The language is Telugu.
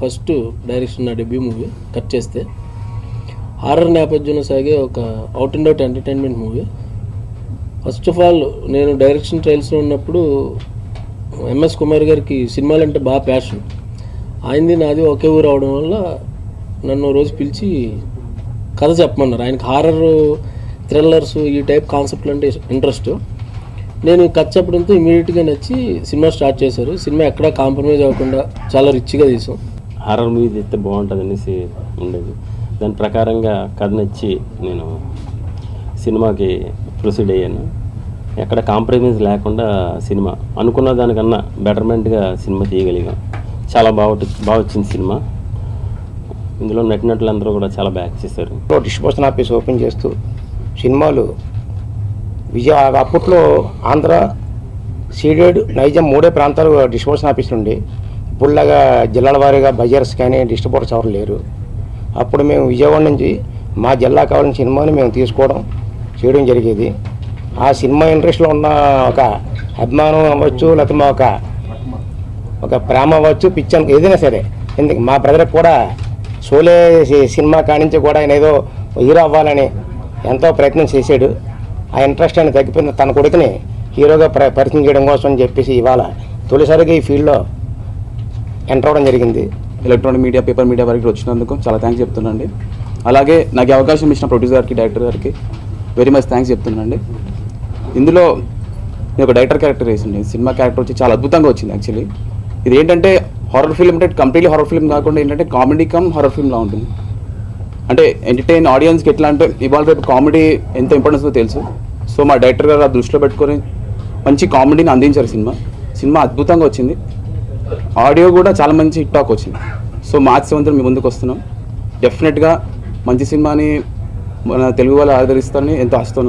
ఫస్ట్ డైరెక్షన్ నా డెబ్యూ మూవీ కట్ చేస్తే హారర్ నేపథ్యంలో సాగే ఒక out and out entertainment movie first of all నేను డైరెక్షన్ ట్రయల్స్లో ఉన్నప్పుడు ఎంఎస్ కుమార్ గారికి సినిమాలు అంటే బాగా ప్యాషన్ ఆయనది నాది ఒకే ఊరు అవడం వల్ల నన్ను రోజు పిలిచి కథ చెప్పమన్నారు. ఆయనకి హారర్ థ్రిల్లర్స్ ఈ టైప్ కాన్సెప్ట్లు అంటే ఇంట్రెస్ట్ నేను కథ చెప్పడంతో ఇమీడియట్గా నచ్చి సినిమా స్టార్ట్ చేశారు. సినిమా ఎక్కడా కాంప్రమైజ్ అవ్వకుండా చాలా రిచ్గా తీసాం. హారర్ మూవీ తెస్తే బాగుంటుంది అనేసి ఉండేది. దాని ప్రకారంగా కథ నచ్చి నేను సినిమాకి ప్రొసీడ్ అయ్యాను. ఎక్కడ కాంప్రమైజ్ లేకుండా సినిమా అనుకున్న దానికన్నా బెటర్మెంట్గా సినిమా తీయగలిగాం. చాలా బాగా బాగా వచ్చింది సినిమా. ఇందులో నటినట్లందరూ కూడా చాలా బ్యాక్ చేశారు. డిస్ట్రిబ్యూషన్ ఆఫీస్ ఓపెన్ చేస్తూ సినిమాలు విజయ అప్పట్లో ఆంధ్ర సీడెడ్ నైజం మూడే ప్రాంతాలు డిస్ట్రిబ్యూషన్ ఆఫీసులు ఉండే ఇప్పుడులాగా జిల్లాల వారీగా బజార్స్ కానీ డిస్ట్రిబ్యూటర్స్ ఎవరు లేరు. అప్పుడు మేము విజయవాడ నుంచి మా జిల్లా కావాలని సినిమాని మేము తీసుకోవడం చేయడం జరిగేది. ఆ సినిమా ఇండస్ట్రీలో ఉన్న ఒక అభిమానం అవ్వచ్చు లేకపోతే మా ఒక ఒక ప్రేమ అవ్వచ్చు పిచ్చి ఏదైనా సరే. ఎందుకు మా బ్రదర్కి కూడా సోలే సినిమా కానించి కూడా ఆయన ఏదో హీరో అవ్వాలని ఎంతో ప్రయత్నం చేశాడు. ఆ ఇంట్రెస్ట్ ఆయన తగ్గిపోయిన తన కొడుకుని హీరోగా ప్ర పరిచయం చేయడం కోసం అని చెప్పేసి ఇవాళ తొలిసారిగా ఈ ఫీల్డ్లో ఎంటర్ అవ్వడం జరిగింది. ఎలక్ట్రానిక్ మీడియా పేపర్ మీడియా వరకు వచ్చినందుకు చాలా థ్యాంక్స్ చెప్తున్నాండి. అలాగే నాకు అవకాశం ఇచ్చిన ప్రొడ్యూసర్ గారికి డైరెక్టర్ గారికి వెరీ మచ్ థ్యాంక్స్ చెప్తున్నాండి. ఇందులో నేను ఒక డైరెక్టర్ క్యారెక్టర్ వేసింది. సినిమా క్యారెక్టర్ వచ్చి చాలా అద్భుతంగా వచ్చింది యాక్చువల్లీ ఇది ఏంటంటే హారర్ ఫిల్మ్ అంటే కంప్లీట్లీ హారర్ ఫిల్మ్ కాకుండా ఏంటంటే కామెడీ కమ్ హారర్ ఫిల్మ్లా ఉంటుంది. అంటే ఎంటర్టైన్ ఆడియన్స్కి ఎట్లా అంటే ఇవాళ రేపు కామెడీ ఎంత ఇంపార్టెన్స్ తెలుసు. సో మా డైరెక్టర్ గారు ఆ దృష్టిలో పెట్టుకొని మంచి కామెడీని అందించారు సినిమా. సినిమా అద్భుతంగా వచ్చింది. ఆడియో కూడా చాలా మంచి హిట్ టాక్ వచ్చింది. సో మార్చ్ సంవత్సరం మీ ముందుకు వస్తున్నాం. డెఫినెట్గా మంచి సినిమాని మన తెలుగు వాళ్ళు ఆదరిస్తారని ఎంతో ఆశతో